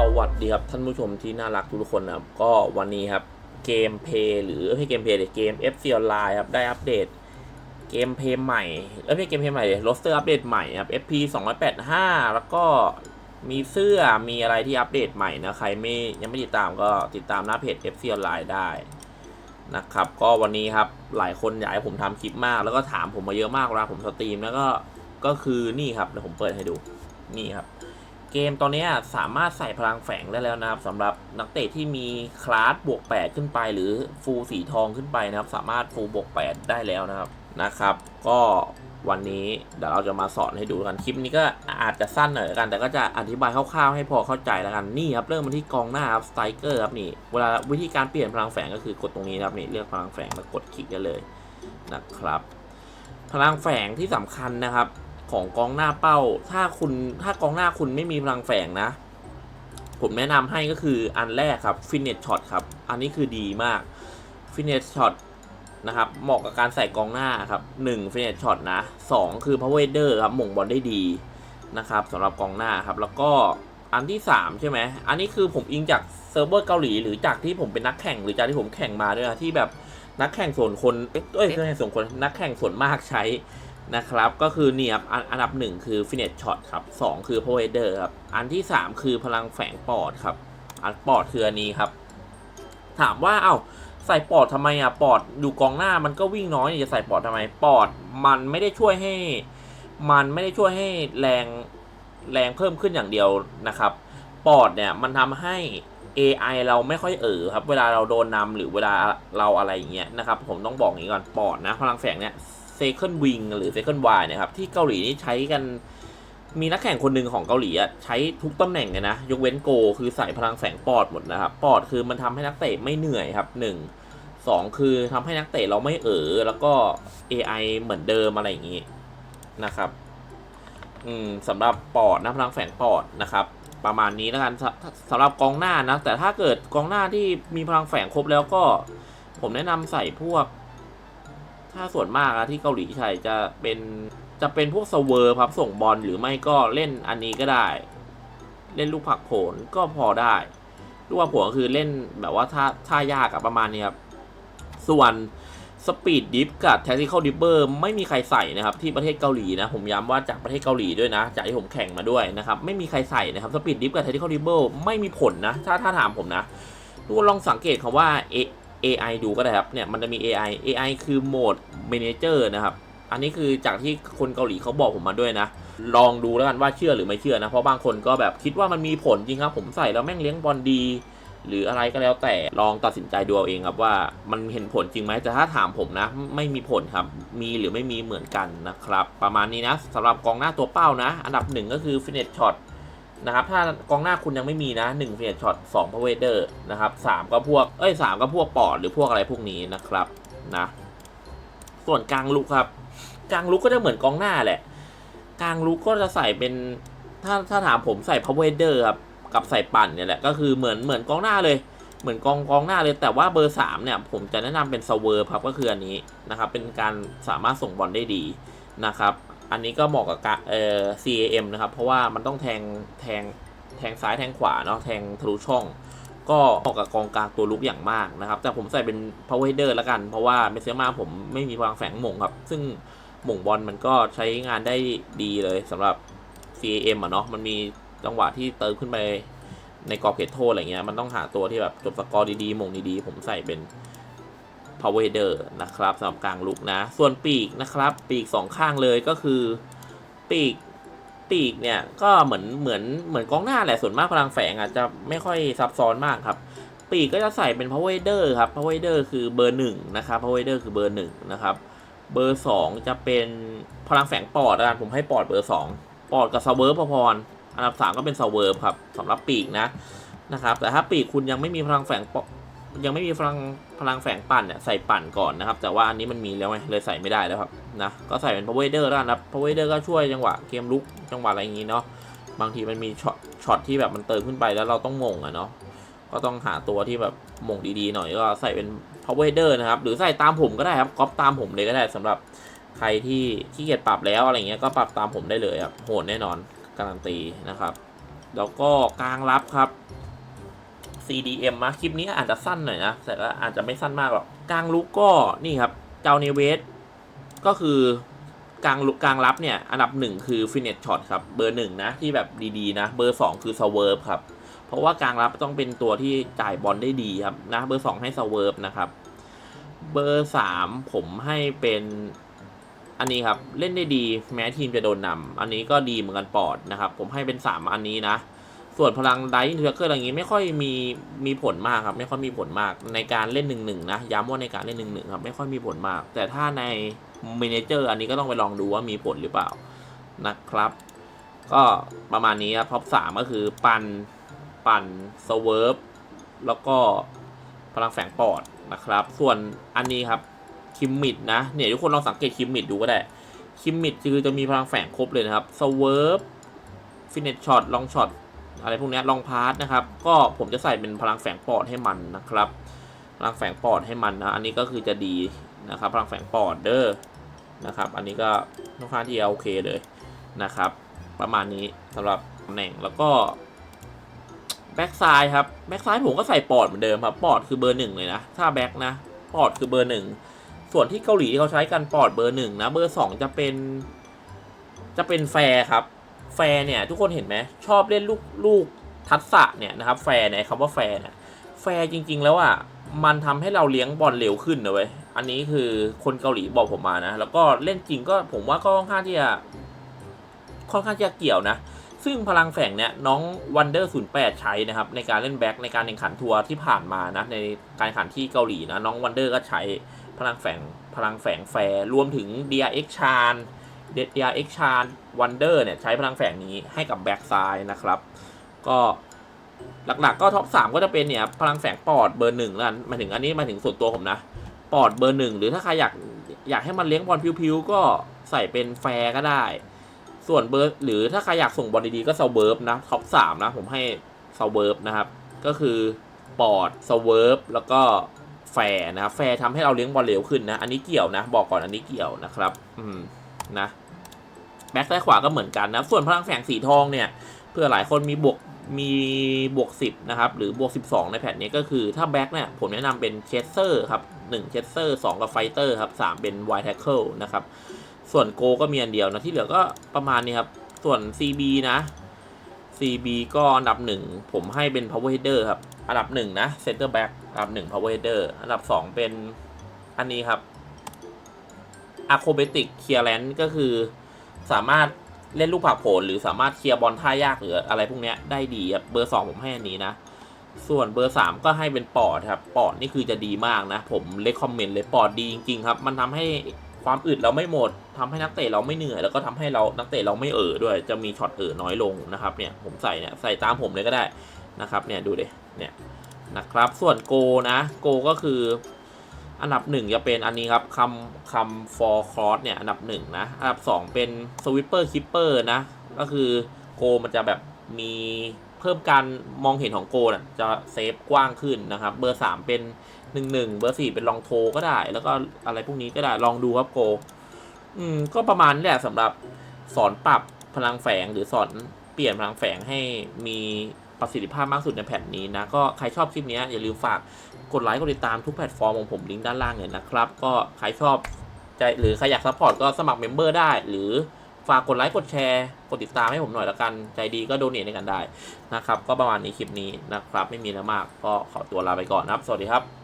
สวัสดีครับ ท่านผู้ชมที่น่ารักทุกคนนะครับ ก็วันนี้ครับเกมเพย์หรือไม่ใช่เกมเพย์เกม FC ออนไลน์ครับ ได้อัปเดตเกมเพย์ใหม่เอ้ยไม่ใช่เกมเพย์ใหม่โรสเตอร์อัปเดตใหม่ครับ FP 285 แล้วก็มีเสื้อมีอะไรที่อัปเดตใหม่นะ ใครไม่ยังไม่ติดตามก็ติดตามหน้าเพจ FC ออนไลน์ได้นะครับก็วันนี้ครับหลายคนอยากให้ผมทำคลิปมาก แล้วก็ถามผมมาเยอะมากเวลาผมสตรีมแล้วก็ก็คือนี่ครับเดี๋ยวผมเปิดให้ดูนี่ครับ เกมตอนนี้สามารถใส่พลังแฝงได้แล้วนะครับสำหรับนักเตะที่มีคลาสบวก 8 ขึ้นไป หรือฟูลสีทองขึ้นไปนะครับ สามารถฟูลบวก 8 ได้แล้วนะครับนะครับ ก็วันนี้เดี๋ยวเราจะมาสอนให้ดูกันคลิปนี้ก็อาจจะสั้นหน่อยกัน แต่ก็จะอธิบายคร่าวๆให้พอเข้าใจแล้วกันนี่ครับเริ่มมาที่กองหน้าครับสไตรเกอร์ครับนี่เวลาวิธีการเปลี่ยนพลังแฝงก็คือกดตรงนี้ครับนี่เลือกพลังแฝงแล้วกดคลิกได้เลยนะครับ พลังแฝงที่สำคัญนะครับ ของกองหน้าเป้า ถ้าคุณถ้ากองหน้าคุณไม่มีพลังแฝงนะ ผมแนะนำให้ก็คืออันแรกครับฟินเนตช็อตครับ อันนี้คือดีมากฟินเนตช็อตนะครับเหมาะกับการใส่กองหน้าครับ1ฟินเนตช็อตนะ 2 คือ power header ครับหม่งบอลได้ดีนะครับสำหรับกองหน้าครับ แล้วก็อันที่ 3 ใช่ไหมอันนี้คือผมอิงจากเซิร์ฟเวอร์เกาหลี หรือจากที่ผมเป็นนักแข่งหรือจากที่ผมแข่งมาด้วยนะที่แบบนักแข่งส่วนคนเอ้ยเอ้ยนักแข่งส่วนคนนักแข่งส่วนมากใช้ นะครับ ก็คือเนี่ยบอันอันดับ 1 คือ Finish Shot ครับ2คือ Power Header ครับ อันที่ 3 คือพลังแฝงปอดครับ อันปอดคืออันนี้ครับ ถามว่าเอ้าใส่ปอดทำไมอะปอดอยู่กองหน้ามันก็วิ่งน้อยจะใส่ปอดทำไมปอดมันไม่ได้ช่วยให้ มันไม่ได้ช่วยให้แรงแรงเพิ่มขึ้นอย่างเดียวนะครับ ปอดเนี่ยมันทำให้ AI เราไม่ค่อยเออครับ เวลาเราโดนนำหรือเวลาเราอะไรอย่างเงี้ยนะครับ ผมต้องบอกอย่างนี้ก่อนปอดนะพลังแฝงเนี่ย Second Wing หรือ Second Y นะครับ ที่เกาหลีนี่ใช้กันมีนักแข่งคนหนึ่งของเกาหลีอะใช้ทุกตำแหน่งเลยนะ ยกเว้นโก คือใส่พลังแฝงปอดหมดนะครับ ปอดคือมันทำให้นักเตะไม่เหนื่อยครับหนึ่งสองคือทำให้นักเตะเราไม่เออแล้วก็ AI เหมือนเดิมอะไรอย่างนี้นะครับ อืมสำหรับปอดนะพลังแฝงปอดนะครับ ประมาณนี้แล้วกันสสำหรับกองหน้านะ แต่ถ้าเกิดกองหน้าที่มีพลังแฝงครบแล้วก็ ผมแนะนำใส่พวก ถ้าส่วนมากอะที่เกาหลีใช้จะเป็นจะเป็นพวกสเวอร์ครับส่งบอลหรือไม่ก็เล่นอันนี้ก็ได้ เล่นลูกผักโขนก็พอได้ลูกผักโขนก็คือเล่นแบบว่าท่าท่ายากอะประมาณนี้ครับส่วนสปีดดิฟกับแท็กติคอลดิฟเบอร์ไม่มีใครใส่นะครับ ที่ประเทศเกาหลีนะ ผมย้ำว่าจากประเทศเกาหลีด้วยนะ จากที่ผมแข่งมาด้วยนะครับ ไม่มีใครใส่นะครับสปีดดิฟกับแท็กติคอลดิฟเบอร์ไม่มีผลนะ ถ้าถ้าถามผมนะทุกคนลองสังเกตคำว่า AI ดูก็ได้ครับเนี่ยมันจะมี AI AI คือโหมด Manager นะครับอันนี้คือจากที่คนเกาหลีเขาบอกผมมาด้วยนะ ลองดูแล้วกันว่าเชื่อหรือไม่เชื่อนะ เพราะบางคนก็แบบคิดว่ามันมีผลจริงครับ ผมใส่แล้วแม่งเลี้ยงบอลดี หรืออะไรก็แล้วแต่ลองตัดสินใจดูเอาเองครับว่ามันเห็นผลจริงไหมแต่ถ้าถามผมนะ ไม่มีผลครับ มีหรือไม่มีเหมือนกันนะครับ ประมาณนี้นะสำหรับกองหน้าตัวเป้านะ อันดับหนึ่งก็คือ Finish Shot น นะครับถ้ากองหน้าคุณยังไม่มีนะ1เฟียช็อต2พาวเวเดอร์นะครับ3ก็พวกเอ้ย3ก็พวกปอดหรือพวกอะไรพวกนี้นะครับนะส่วนกลางลุกครับ กลางลุกก็จะเหมือนกองหน้าแหละ กลางลุกก็จะใส่เป็นถ้าถ้าถามผมใส่พาวเวเดอร์ครับกับใส่ปั่นเนี่ยแหละก็คือเหมือนเหมือนกองหน้าเลยเหมือนกองกองหน้าเลยแต่ว่าเบอร์3เนี่ยผมจะแนะนำเป็นเซเวอร์ครับก็คืออันนี้นะครับเป็นการสามารถส่งบอลได้ดีนะครับ อันนี้ก็เหมาะกับเอ่อ CAM นะครับ เพราะว่ามันต้องแทงแทงแทงซ้ายแทงขวาเนาะแทงทะลุช่อง ก็เหมาะกับกองกลางตัวลุกอย่างมากนะครับ แต่ผมใส่เป็น power header ล้วกัน เพราะว่าเมเซมาผมไม่มีพลังแฝงหม่งครับ ซึ่งหม่งบอลมันก็ใช้งานได้ดีเลยสำหรับ CAM อะเนาะมันมีจังหวะที่เติมขึ้นไปในกรอบเขตโทษอะไรเงี้ยมันต้องหาตัวที่แบบจบสกอร์ดีๆหม่งดีๆ ผมใส่เป็น power header นะครับสำหรับกลางลุกนะ ส่วนปีกนะครับ ปีกสองข้างเลยก็คือ ปีกปีกเนี่ยก็เหมือนเหมือนเหมือนกองหน้าแหละส่วนมากพลังแฝงอาจจะไม่ค่อยซับซ้อนมากครับ ปีกก็จะใส่เป็น power header ครับ power header คือเบอร์หนึ่งนะครับ power header คือเบอร์หนึ่งนะครับเบอร์สองจะเป็นพลังแฝงปอดนะผมให้ปอดเบอร์สองปอดกับซาเวิร์พอๆอันดับสามก็เป็นซาเวิร์ครับสำหรับปีกนะนะครับแต่ถ้าปีกคุณยังไม่มีพลังแฝงปอ ยังไม่มีพลังพลังแฝงปั่นเนี่ยใส่ปั่นก่อนนะครับ แต่ว่าอันนี้มันมีแล้วไงเลยใส่ไม่ได้แล้วครับนะก็ใส่เป็น power header แล้วกันนะ power header ก็ช่วยจังหวะเกมลุกจังหวะอะไรอย่างงี้เนาะบางทีมันมีช็อตช็อตที่แบบมันเติมขึ้นไปแล้วเราต้องมงอะเนาะก็ต้องหาตัวที่แบบมงดีๆหน่อยก็ใส่เป็น power header นะครับหรือใส่ตามผมก็ได้ครับก๊อปตามผมเลยก็ได้สำหรับใครที่ขี้เกียจปรับแล้วอะไรเงี้ยก็ปรับตามผมได้เลยครับโหดแน่นอนการันตีนะครับแล้วก็กลางรับครับ CDM นะคลิปนี้อาจจะสั้นหน่อยนะแต่ก็อาจจะไม่สั้นมากหรอกกลางลุกก็นี่ครับเจ้าเนเวสก็คือกลางลุกกลางรับเนี่ยอันดับหนึ่งคือฟินเนตช็อตครับเบอร์หนึ่งนะที่แบบดีๆนะ เบอร์สองคือสเวิร์ฟครับเพราะว่ากลางรับต้องเป็นตัวที่จ่ายบอลได้ดีครับนะเบอร์สองให้สเวิร์ฟนะครับเบอร์สามผมให้เป็นอันนี้ครับเล่นได้ดีแม้ทีมจะโดนนำอันนี้ก็ดีเหมือนกันปอดนะครับ ผมให้เป็นสามอันนี้นะ ส่วนพลังไดท์เทอร์เกอร์อะไรอย่างงี้ไม่ค่อยมีมีผลมากครับ ไม่ค่อยมีผลมากในการเล่นหนึ่งหนึ่งนะย้ำว่าในการเล่นหนึ่งหนึ่งครับ ไม่ค่อยมีผลมาก แต่ถ้าในเมนเจอร์อันนี้ก็ต้องไปลองดูว่ามีผลหรือเปล่านะครับ ก็ประมาณนี้ครับท็อปสามก็คือปันปันสเวิร์ฟแล้วก็พลังแฝงปอดนะครับ ส่วนอันนี้ครับคิมมิดนะเนี่ยทุกคนลองสังเกตคิมมิดดูก็ได้คิมมิดคือจะมีพลังแฝงครบเลยนะครับสเวิร์ฟฟินเนตช็อตลองช็อต อะไรพวกนี้ลองพาร์ทนะครับ ก็ผมจะใส่เป็นพลังแฝงปอดให้มันนะครับ พลังแฝงปอดให้มันนะ อันนี้ก็คือจะดีนะครับ พลังแฝงปอดเด้อนะครับ อันนี้ก็ค่อนข้างที่จะโอเคเลยนะครับ ประมาณนี้สำหรับตำแหน่งแล้วก็แบ็กซ้ายครับแบ็กซ้ายผมก็ใส่ปอดเหมือนเดิมครับปอดคือเบอร์หนึ่งเลยนะถ้าแบ็กนะปอดคือเบอร์หนึ่งส่วนที่เกาหลีที่เขาใช้กันปอดเบอร์หนึ่งนะเบอร์สองจะเป็น จะเป็นแฟร์ครับ แฟร์เนี่ยทุกคนเห็นไหมชอบเล่นลูกลูกทัศะเนี่ยนะครับแฟร์เนี่ยคำว่าแฟร์เนี่ยแฟร์จริง ๆ แล้วอะมันทำให้เราเลี้ยงบอลเร็วขึ้นนะเว้ยอันนี้คือคนเกาหลีบอกผมมานะ แล้วก็เล่นจริงก็ผมว่าก็ค่อนข้างที่จะค่อนข้างจะเกี่ยวนะ ซึ่งพลังแฝงเนี่ยน้องวันเดอร์ศูนย์แปดใช้นะครับ ในการเล่นแบ็คในการแข่งขันทัวร์ที่ผ่านมานะ ในการแข่งขันที่เกาหลีนะ น้องวันเดอร์ก็ใช้พลังแฝงพลังแฝงแฟร์รวมถึง DRX ชาน เดดยาเอ็กชานวันเดอร์เนี่ยใช้พลังแฝงนี้ให้กับแบ็กซ้ายนะครับ ก็หลักๆก็ท็อปสามก็จะเป็นเนี่ยพลังแฝงปอดเบอร์หนึ่งแล้วนหมาถึงอันนี้มาถึงส่วนตัวผมนะ ปอดเบอร์หนึ่งหรือถ้าใครอยากอยากให้มันเลี้ยงบอลพิวๆก็ใส่เป็นแฟร์ก็ได้ ส่วนเบอร์หรือถ้าใครอยากส่งบอลดีๆก็เซาเบิร์ฟนะท็อปสามนะผมให้เซาเบิร์ฟนะครับ ก็คือปอดเซาเวิร์ฟแล้วก็แฟร์นะแฟร์ทำให้เราเลี้ยงบอลเร็วขึ้นนะ อันนี้เกี่ยวนะ บอกก่อนอันนี้เกี่ยวนะครับ อืมนะ แบ็คซ้ายขวาก็เหมือนกันนะ ส่วนพลังแฝงสีทองเนี่ยเพื่อหลายคนมีบวกมีบวก 10 นะครับ หรือบวก 12 ในแผ่นนี้ก็คือถ้าแบ็คเนี่ย ผมแนะนำเป็นเชสเซอร์ครับ1เชสเซอร์2กับไฟเตอร์ครับ3เป็นไวท์แท็กเกิลนะครับ ส่วนโกก็มีอันเดียวนะ ที่เหลือก็ประมาณนี้ครับ ส่วน CB นะ CB ก็อันดับ 1 ผมให้เป็น power header ครับ อันดับ 1 นะ center back อันดับ 1 power header อันดับ 2 เป็นอันนี้ครับอะโคเบติกเคลียร์แลนด์ก็คือ สามารถเล่นลูกผักโผลหรือสามารถเคลียร์บอลท่ายากหรืออะไรพวกนี้ได้ดีครับเบอร์สองผมให้อันนี้นะ ส่วนเบอร์สามก็ให้เป็นปอดครับ ปอดนี่คือจะดีมากนะ ผมเลคคอมเมนต์เลยปอดดีจริงๆครับ มันทำให้ความอึดเราไม่หมดทำให้นักเตะเราไม่เหนื่อย แล้วก็ทำให้เรานักเตะเราไม่เอ่อด้วยจะมีช็อตเอ่อน้อยลงนะครับเนี่ยผมใส่เนี่ยใส่ตามผมเลยก็ได้นะครับเนี่ยดูดิเนี่ยนะครับส่วนโกนะ โกก็คือ อันดับหนึ่งจะเป็นอันนี้ครับคำคำ for cross เนี่ยอันดับหนึ่งนะอันดับสองเป็น sweeper keeper นะ ก็คือโกมันจะแบบมีเพิ่มการมองเห็นของโกนะจะเซฟกว้างขึ้นนะครับ เบอร์สามเป็นหนึ่งหนึ่งเบอร์สี่เป็นลองโทก็ได้ แล้วก็อะไรพวกนี้ก็ได้ลองดูครับโก อืมก็ประมาณนี้แหละสำหรับสอนปรับพลังแฝงหรือสอนเปลี่ยนพลังแฝงให้มี ประสิทธิภาพมากสุดในแผ่นนี้นะ ก็ใครชอบคลิปนี้อย่าลืมฝากกดไลค์กดติดตามทุกแพลตฟอร์มของผมลิงก์ด้านล่างเลยนะครับ ก็ใครชอบใจหรือใครอยากซัพพอร์ตก็สมัครเมมเบอร์ได้ หรือฝากกดไลค์กดแชร์กดติดตามให้ผมหน่อยละกันใจดีก็โดเนทในกันได้นะครับ ก็ประมาณนี้คลิปนี้นะครับ ไม่มีแล้วมากก็ขอตัวลาไปก่อนนะครับ สวัสดีครับ